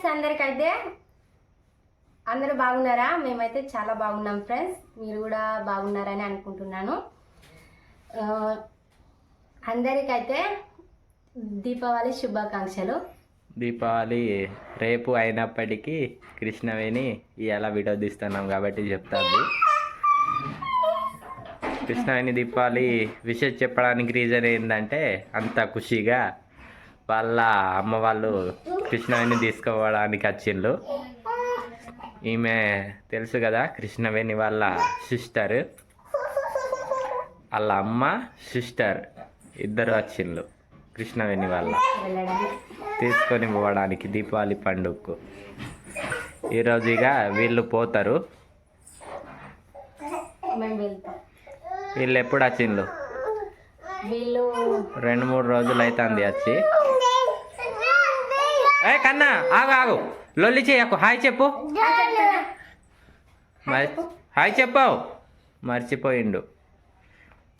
Friends అందరికైతే అందరూ బాగున్నారా? మేమైతే చాలా బాగున్నాం ఫ్రెండ్స్. మీరు కూడా బాగున్నారని అనుకుంటున్నాను. అందరికైతే దీపావళి శుభాకాంక్షలు. దీపావళి రేపు అయినప్పటికీ కృష్ణవేణి ఇలా వీడియో తీస్తున్నాం కాబట్టి చెప్తాను కృష్ణవేణి దీపావళి విషయం చెప్పడానికి రీజన్ ఏంటంటే అంత ఖుషిగా వాళ్ళ అమ్మ వాళ్ళు కృష్ణవేణి తీసుకోవడానికి వచ్చిండ్రు ఈమె తెలుసు కదా కృష్ణవేణి వాళ్ళ సిస్టర్. వాళ్ళ అమ్మ సిస్టర్ ఇద్దరు వచ్చిండ్రు కృష్ణవేణి వాళ్ళ. తీసుకొని పోవడానికి దీపావళి పండుగకు. ఈరోజు ఇక వీళ్ళు పోతారు. వీళ్ళు ఎప్పుడు వచ్చిండ్రు వీళ్ళు రెండు మూడు రోజులు అవుతుంది వచ్చి. ఏ కన్నా ఆగు ఆగు. లొల్లి చేయకు. హాయ్ చెప్పు. హాయ్ చెప్పావు. మర్చిపోయిండు.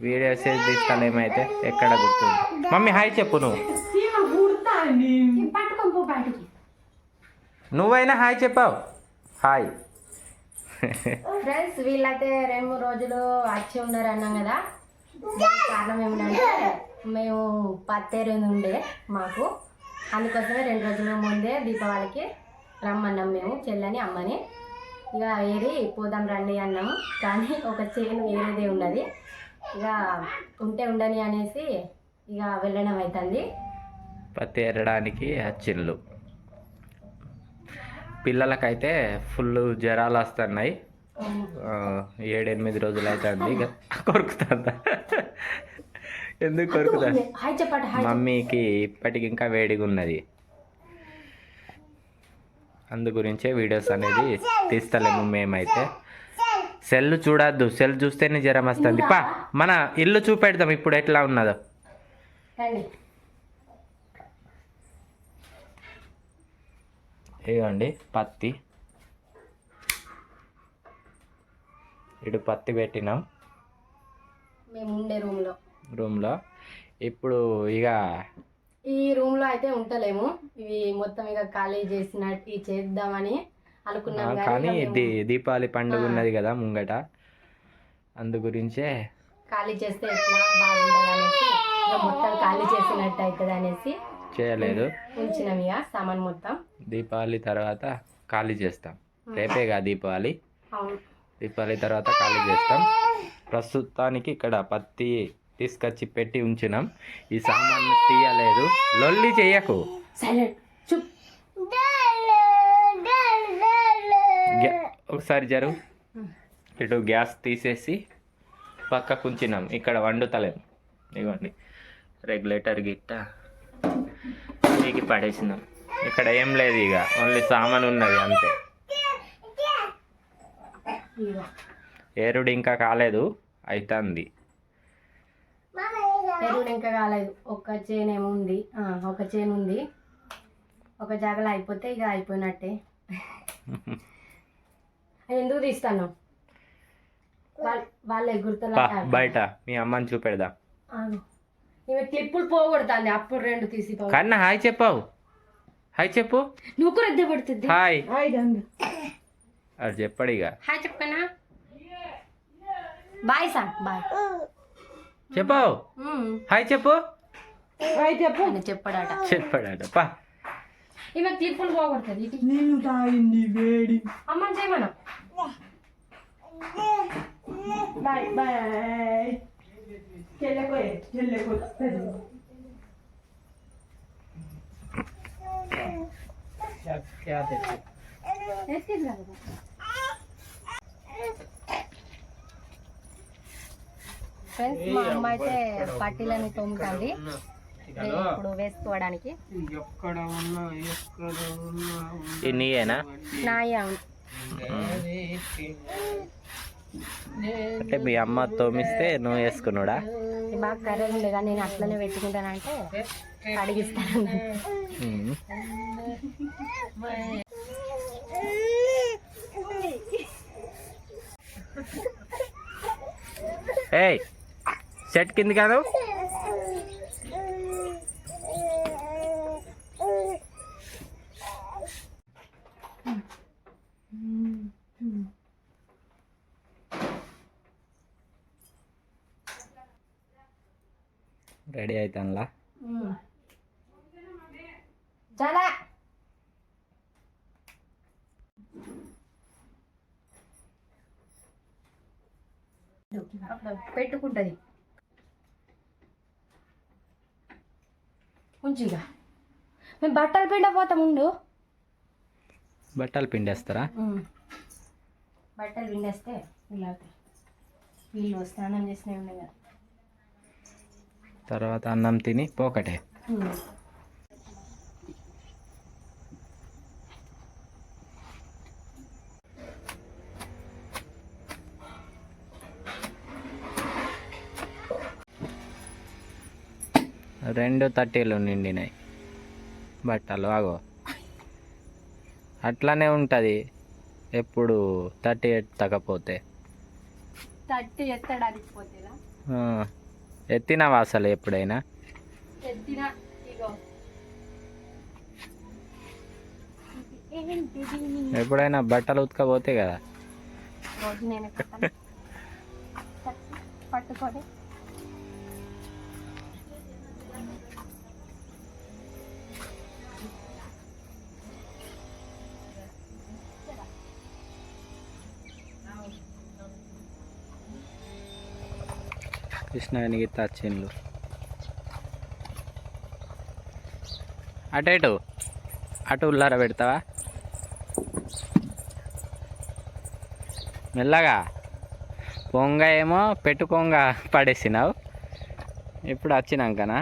వీడియో సేవ్ తీస్తానేమైతే ఎక్కడ గుర్తుంది. మమ్మీ హాయ్ చెప్పు నువ్వు. నువ్వైనా హాయ్ చెప్పావు. హాయ్. ఫ్రెండ్స్ వీళ్ళైతే రెండు మూడు రోజులు వచ్చి ఉన్నారు అన్నాం కదా. కారణం ఏమిటంటే మేము పత్తేరు ఉండే మాకు. అందుకోసమే రెండు రోజుల ముందే దీపావళికి రమ్మన్నాం మేము చెల్లని అమ్మని. ఇక ఏరి పోదాం రండి అన్నాము. కానీ ఒక చైన్ వేరేదే ఉన్నది ఇక ఉంటే ఉండని అనేసి ఇక వెళ్ళడం అవుతుంది పత్తి ఎరడానికి వచ్చిండ్లు పిల్లలకైతే ఫుల్ జ్వరాలు వస్తున్నాయి. ఏడెనిమిది రోజులు అవుతుంది ఇక కొరుకుతుందా? ఎందుకు కొరుకుతా మమ్మీకి ఇప్పటికి ఇంకా వేడిగా ఉన్నది అందు గురించే వీడియోస్ అనేది తీస్తలేము మేమైతే. సెల్ చూడద్దు సెల్ చూస్తేనే జ్వరం వస్తుంది. పా మన ఇల్లు చూపెడదాం ఇప్పుడు ఎట్లా ఉన్నదో. ఇదిగోండి పత్తి. ఇటు పత్తి పెట్టినాం. మేము ఉండే రూమ్లో. రూమ్లో. ఇప్పుడు ఇక ఈ రూమ్లో అయితే ఉంటలేము. ఇవి మొత్తం ఇక ఖాళీ చేసినట్టు చేద్దామని అనుకున్నాం కానీ దీపావళి పండుగ ఉన్నది కదా ముంగట. అందు గురించే ఖాళీ చేస్తే ఎట్లా అనేసి ఇక మొత్తం ఖాళీ చేసినట్టు అవుతుంది అనేసి చేయలేదు ఉంచినాం ఇక సామాన్ మొత్తం. దీపావళి తర్వాత ఖాళీ చేస్తాం. రేపేగా దీపావళి. అవును. దీపావళి తర్వాత ఖాళీ చేస్తాం. ప్రస్తుతానికి ఇక్కడ పత్తి తీసుకొచ్చి పెట్టి ఉంచినాం. ఈ సామాన్లు తీయలేదు. లొల్లి గ్యా- ఒకసారి జరుగు ఇటు గ్యాస్ తీసేసి పక్కకు ఉంచినాం. ఇక్కడ వండుతలేం. ఇవ్వండి రెగ్యులేటర్ గిట్ట పీకి పడేసినాం. ఇక్కడ ఏం లేదు ఇక ఓన్లీ సామాన్ ఉన్నది అంతే. ఏరుడు ఇంకా కాలేదు. అవుతుంది ఎరువులు ఇంకా కాలేదు. ఒక చేను ఏమో ఉంది. ఆ, ఒక చేను ఉంది. ఒక జాగలో అయిపోతే ఇక అయిపోయినట్టే. ఎందుకు తీస్తాను? వాళ్ళ- ఎగురుతలా బయట మీ అమ్మని చూపెడదాం? ఆగు. ఈమె క్లిప్పులు పోగొడుతుంది. అప్పుడు రెండు తీసి కన్నా హాయ్ చెప్పావు. హాయ్ చెప్పు. నువ్వు కూడా పడుతుంది. హాయ్. అది చెప్పడు ఇక. హాయ్ చెప్పనా? Bye sir bye. చెప్పావు హాయ్ చెప్పు. ఆయన చెప్పాడట. చెప్పాడట. పా. ఈమె క్లిప్పులు పోగొడుతుంది. ఇటు. నేను తాగింది వేడి. అమ్మ చేయమను. Bye bye. చెల్లెకో చెల్లెకో ఫ్రెండ్స్ మా అమ్మ అయితే పట్టీలని తోముతుంది. ఇప్పుడు వేసుకోవడానికి. నీయేనా? నాయ. అంటే మీ అమ్మ తోమిస్తే నువ్వు వేసుకున్నాడా? బాగా కర్రీ ఉండే కానీ నేను అట్లనే పెట్టుకుంటానంటే అడిగిస్తాను. ఏయ్! షర్ట్ కింది కాదు. రెడీ అవుతానులా చాలా. పెట్టుకుంటుంది. ఉంచిగా మేము బట్టలు పిండ పోతాం ఉండు. బట్టలు పిండేస్తారా బట్టలు పిండేస్తే ఇలా అవుతాయి. వీళ్ళు స్నానం చేసినవి ఉన్నాయి కదా తర్వాత అన్నం తిని పోకటే. రెండు తట్టీలు నిండినాయి. బట్టలు ఆగో అట్లానే ఉంటుంది. ఎప్పుడు తట్టి ఎత్తకపోతే. తట్టి ఎత్తడు అడిగిపోతేనా ఆ, ఎత్తినావా అసలు ఎప్పుడైనా? ఎత్తిన ఇగో. ఏంటిది ఎప్పుడైనా బట్టలు ఉతకపోతే కదా. రోజు నేను గీత పట్టుకొని కృష్ణానికి తచ్చిండ్లు అటు ఇటు అటు ఉల్లార పెడతావా? మెల్లగా. పొంగ ఏమో పెట్టుకొంగ పడేసినావు. ఇప్పుడు వచ్చినాకనా?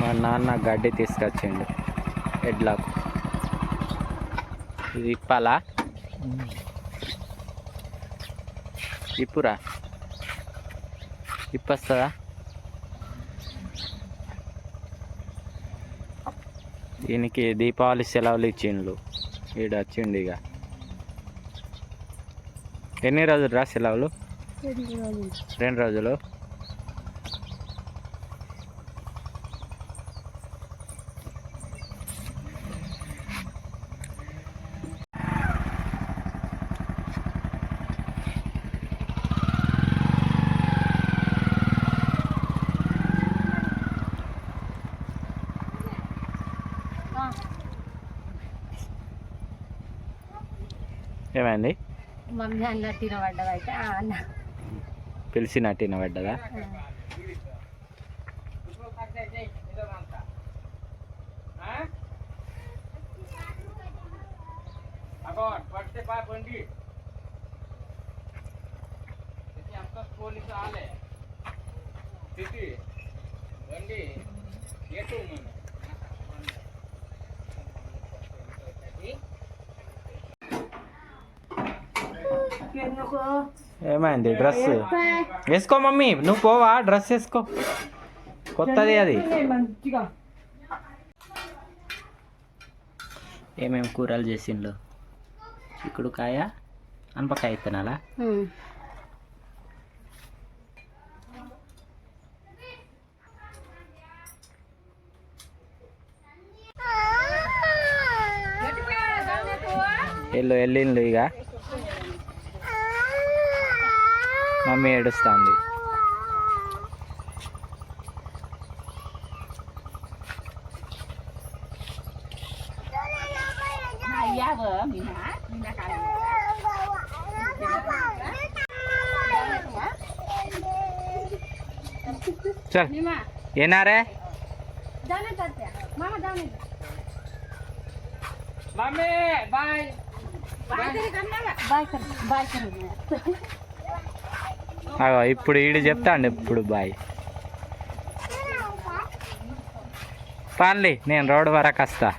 మా నాన్న గడ్డి తీసుకొచ్చిండు. ఎడ్లకు ఇది ఇప్పాలా? ఇప్పురా? ఇప్పొస్తుందా? దీనికి దీపావళి సెలవులు ఇచ్చిండ్లు ఈడ వచ్చిండు ఇక ఎన్ని రోజులు రా సెలవులు? రెండు రోజులు? ఏమైంది? మమ్మీ అన్న తినబడ్డదైతే ఆ అన్న. పిలిచినట్టు వినబడ్డదా ఎందుకు ఏమైంది డ్రెస్? వేసుకో మమ్మీ నువ్వు పోవా డ్రెస్ వేసుకో. కొత్తది అది. ఏమేమి కూరలు చేసిండు చిక్కుడుకాయ అనపకాయ తినాలా వెళ్ళు వెళ్ళిండు ఇక మమ్మీ ఏడుస్తుంది. చల్. ఏనారే? దానే తాత్య మామ దానే మమ్మీ బాయ్ బాయ్ కర్ బాయ్ కర్ అగో ఇప్పుడు ఈడు చెప్తాండి ఇప్పుడు బాయ్. పాన్లీ నేను రోడ్డు వరకు వస్తా.